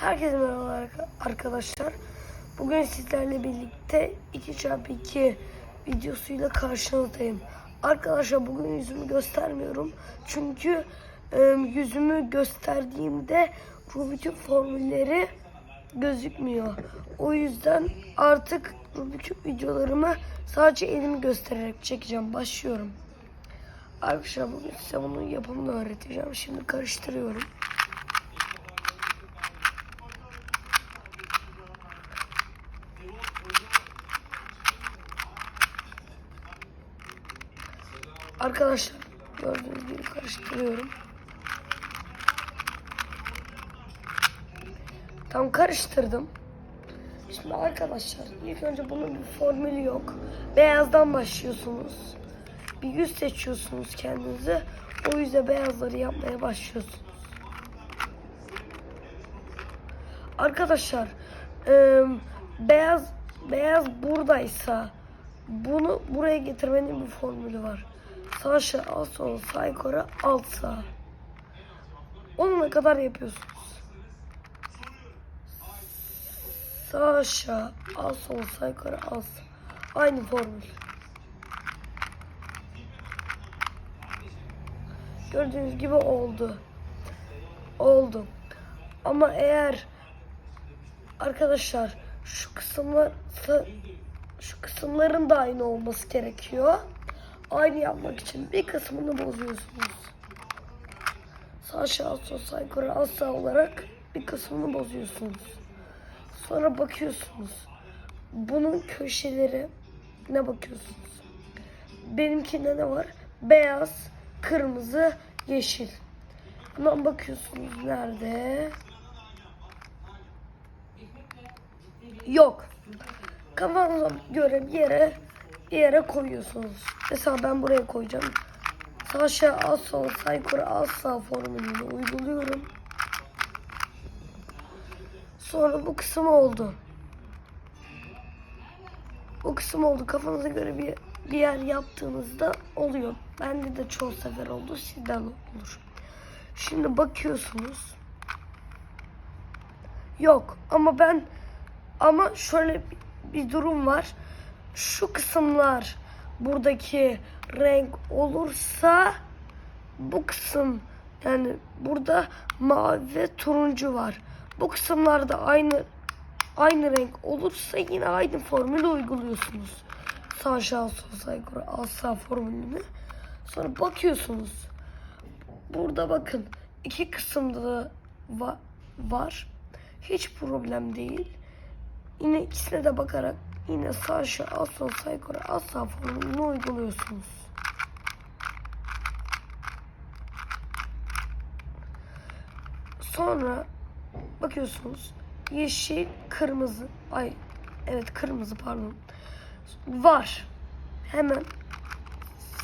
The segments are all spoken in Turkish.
Herkese merhaba arka- arkadaşlar. Bugün sizlerle birlikte 2x2 videosuyla karşınızdayım. Arkadaşlar bugün yüzümü göstermiyorum. Çünkü yüzümü gösterdiğimde Rubik'in formülleri gözükmüyor. O yüzden artık Rubik'in videolarımı sadece elimi göstererek çekeceğim. Başlıyorum. Arkadaşlar bugün size bunun yapımını öğreteceğim. Şimdi karıştırıyorum. Arkadaşlar gördüğünüz gibi karıştırıyorum. Tam karıştırdım. Şimdi arkadaşlar ilk önce bunun bir formülü yok. Beyazdan başlıyorsunuz. Bir yüz seçiyorsunuz kendinize. O yüzde beyazları yapmaya başlıyorsunuz. Arkadaşlar eee, beyaz beyaz buradaysa bunu buraya getirmenin bir formülü var. Aşağı alt sol sağ yukarı alt sağ. Onunla kadar yapıyorsunuz. Aşağı alt sol alt sağ. Aynı formül. Gördüğünüz gibi oldu. Oldu. Ama eğer arkadaşlar şu kısımlar şu kısımların da aynı olması gerekiyor. Aynı yapmak için bir kısmını bozuyorsunuz. Sağ yukarı alt sağ olarak bir kısmını bozuyorsunuz. Sonra bakıyorsunuz. Bunun köşeleri ne bakıyorsunuz? Benimkinde ne var? Beyaz, kırmızı, yeşil. Hemen bakıyorsunuz nerede? Yok. Kafanıza göre bir yere bir yere koyuyorsunuz. Mesela ben buraya koyacağım. Sağ aşağı alt sol sağ yukarı alt sağ formülünü uyguluyorum. Sonra bu kısım oldu. Bu kısım oldu. Kafanıza göre bir, bir yer yaptığınızda oluyor. Bende de çoğu sefer oldu. Sizden olur. Şimdi bakıyorsunuz. Yok ama ben ama şöyle bir durum var. Şu kısımlar buradaki renk olursa bu kısım yani burada mavi ve turuncu var. Bu kısımlarda aynı aynı renk olursa yine aynı formülü uyguluyorsunuz. Sağ yukarı alt sağ formülünü. Sonra bakıyorsunuz. Burada bakın iki kısımda da va- var. Hiç problem değil. Yine ikisine de bakarak yine sağ aşağı alt sol sağ sağ formülünü uyguluyorsunuz. Sonra bakıyorsunuz yeşil, kırmızı, ay evet kırmızı pardon var. Hemen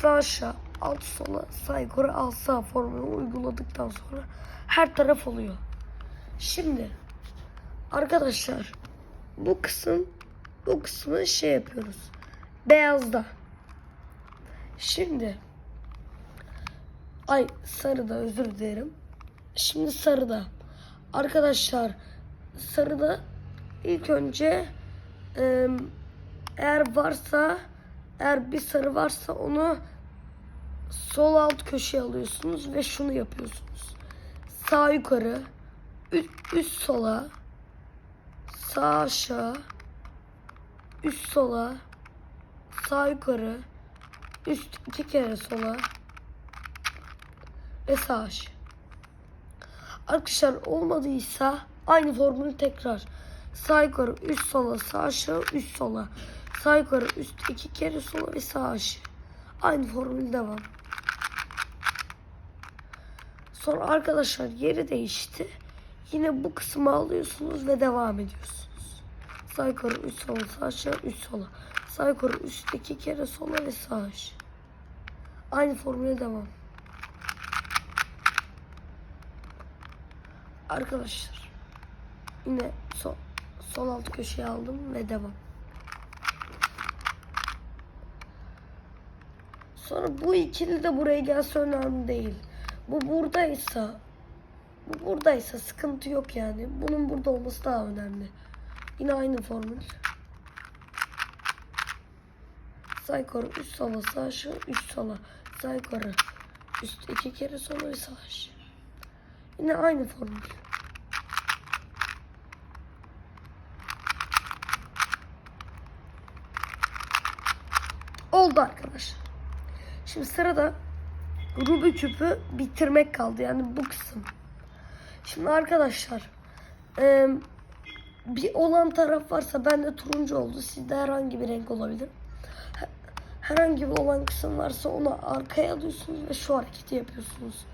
sağ aşağı alt sola sağ yukarı alt sağ formülü uyguladıktan sonra her taraf oluyor. Şimdi arkadaşlar bu kısım bu kısmı şey yapıyoruz. Beyazda. Şimdi ay sarıda özür dilerim. Şimdi sarıda. Arkadaşlar sarıda ilk önce eğer varsa eğer bir sarı varsa onu sol alt köşeye alıyorsunuz ve şunu yapıyorsunuz. Sağ yukarı, üst, üst sola, sağ aşağı, üst sola, sağ yukarı, üst iki kere sola ve sağ aşağı. Arkadaşlar olmadıysa aynı formülü tekrar. Sağ yukarı üst sola sağ aşağı üst sola. Sağ yukarı üst iki kere sola ve sağ aşağı. Aynı formül devam. Sonra arkadaşlar yeri değişti. Yine bu kısmı alıyorsunuz ve devam ediyorsunuz. Sağ yukarı üst sola sağ aşağı üst sola. Sağ yukarı üst iki kere sola ve sağ aşağı. Aynı formüle devam. Arkadaşlar yine sol, sol alt köşeye aldım ve devam. Sonra bu ikili de buraya gelse önemli değil. Bu buradaysa Bu buradaysa sıkıntı yok yani. Bunun burada olması daha önemli. Yine aynı formül. Sağ yukarı üst sola sağ aşağı üst sola sağ üst iki kere sola ve sağ. Yine aynı formül. Oldu arkadaşlar. Şimdi sırada Rubik küpü bitirmek kaldı. Yani bu kısım. Şimdi arkadaşlar eee, bir olan taraf varsa bende turuncu oldu. Sizde herhangi bir renk olabilir. He- Herhangi bir olan kısım varsa onu arkaya alıyorsunuz ve şu hareketi yapıyorsunuz.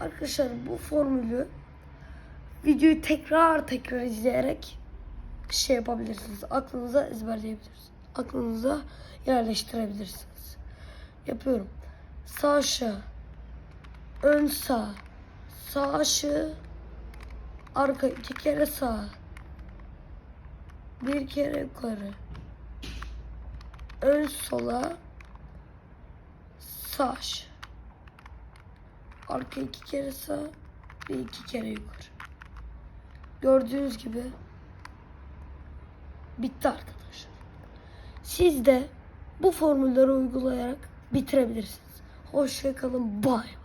Arkadaşlar bu formülü videoyu tekrar tekrar izleyerek şey yapabilirsiniz. Aklınıza ezberleyebilirsiniz. Aklınıza yerleştirebilirsiniz. Yapıyorum. Sağ aşağı. Ön sağ. Sağ aşağı. Arka iki kere sağ. Bir kere yukarı. Ön sola. Sağ. Arka iki kere sağ. Ve iki kere yukarı. Gördüğünüz gibi bitti arkadaşlar. Siz de bu formülleri uygulayarak bitirebilirsiniz. Hoşçakalın. Bye.